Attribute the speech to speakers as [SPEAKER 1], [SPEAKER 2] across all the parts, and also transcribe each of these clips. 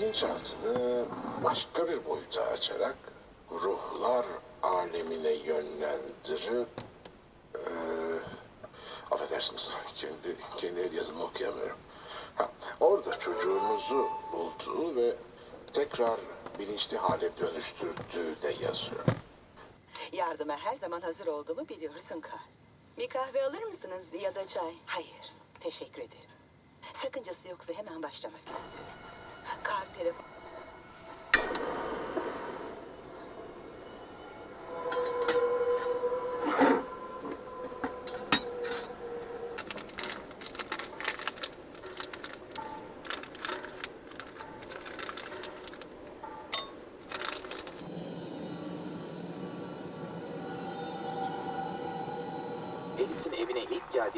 [SPEAKER 1] bilinçaltını başka bir boyuta açarak ruhlar alemine yönlendirip eee affedersiniz kendi, kendi el yazımı okuyamıyorum. Ha, orada çocuğumuzu bulduğu ve tekrar bilinçli hale dönüştürdüğü de yazıyor.
[SPEAKER 2] Yardıma her zaman hazır olduğumu biliyorsun Karl.
[SPEAKER 3] Bir kahve alır mısınız ya da çay?
[SPEAKER 2] Hayır, teşekkür ederim. Sakıncası yoksa hemen başlamak istiyorum.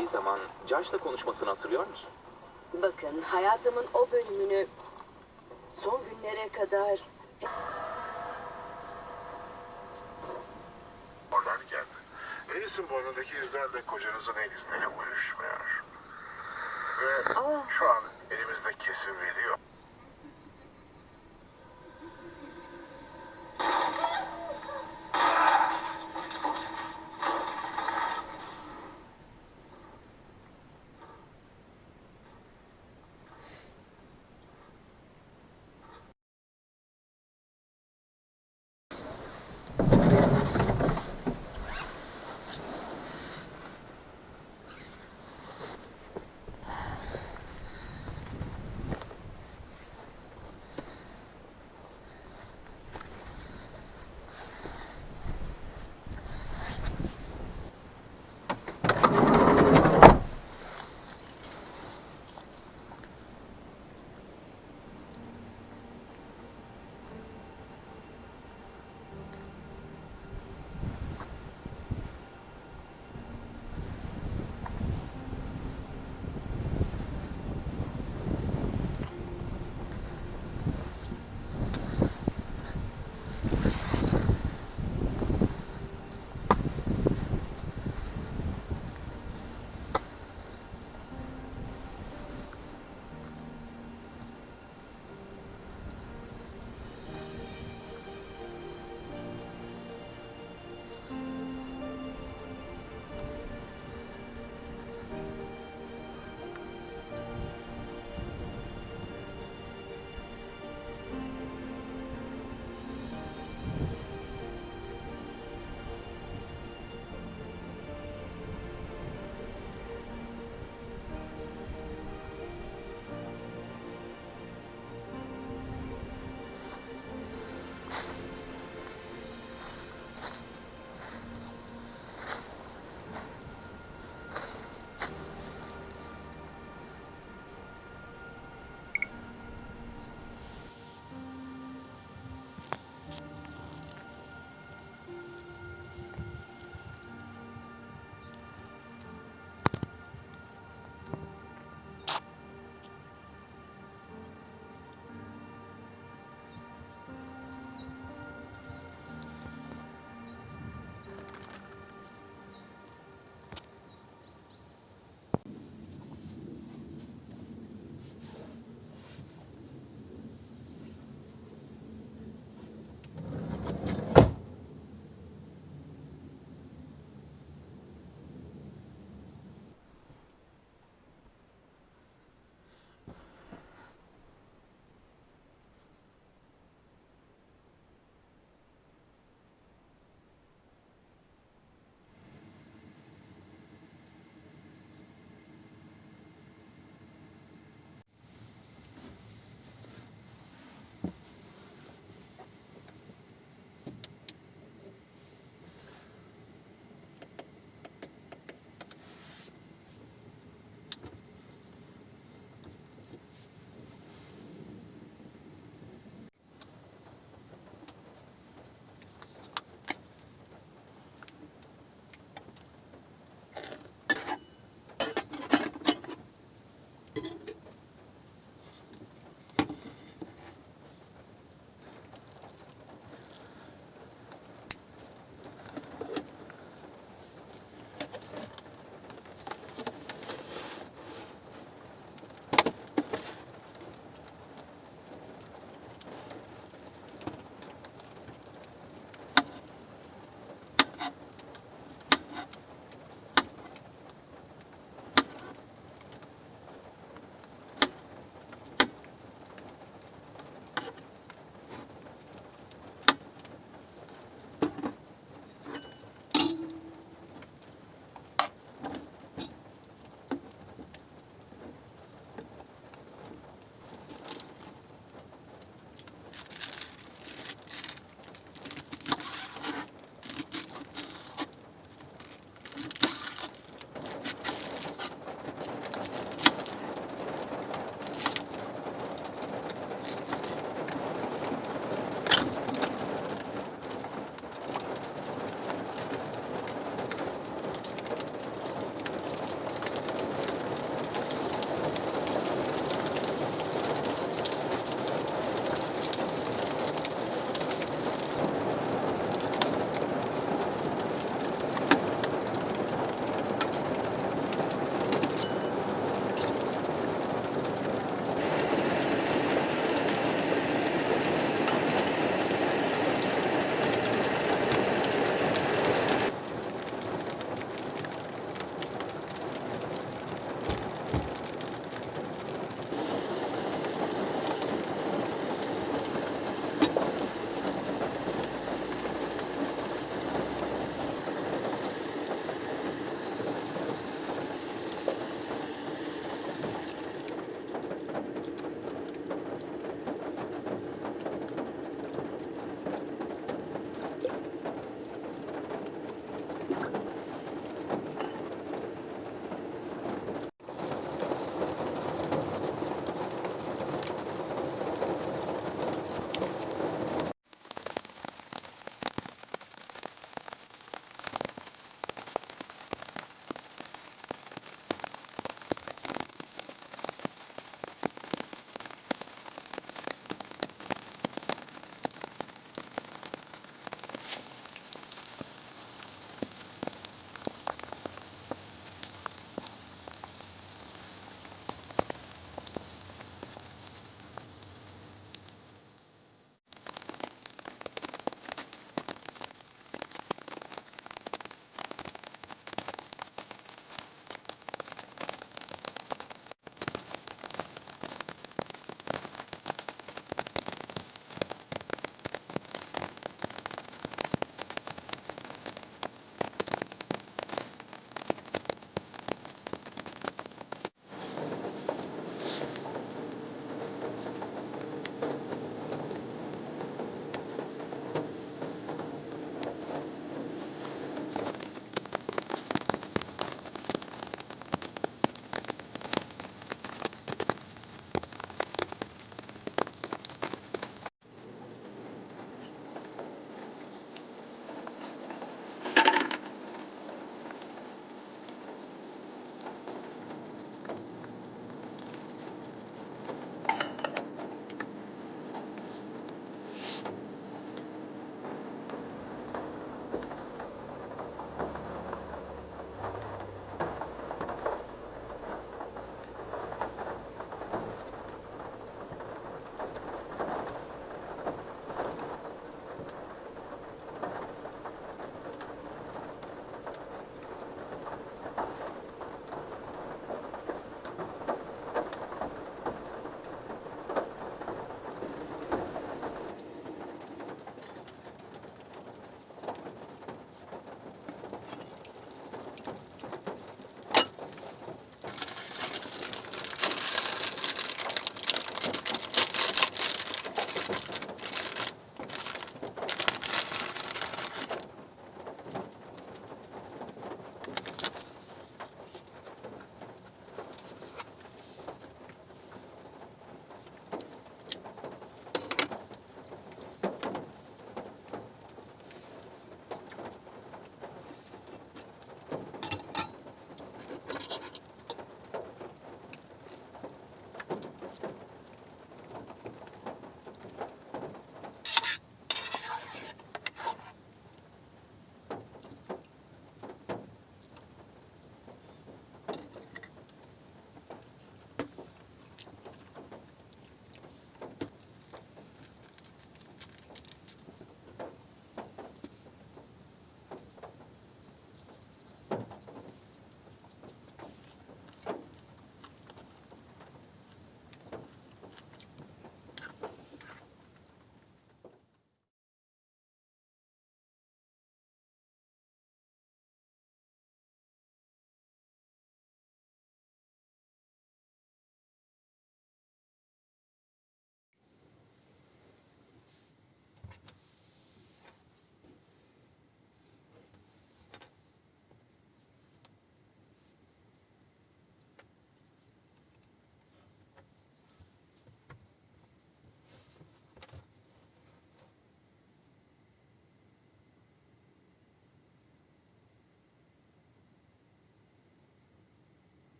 [SPEAKER 4] Geldiği zaman Josh'la konuşmasını hatırlıyor musun?
[SPEAKER 3] Bakın hayatımın o bölümünü son günlere kadar
[SPEAKER 1] Oradan geldi. Alice'in boynundaki izlerle kocanızın el izleri uyuşmuyor. Ve
[SPEAKER 3] Aa.
[SPEAKER 1] şu an elimizde kesin veri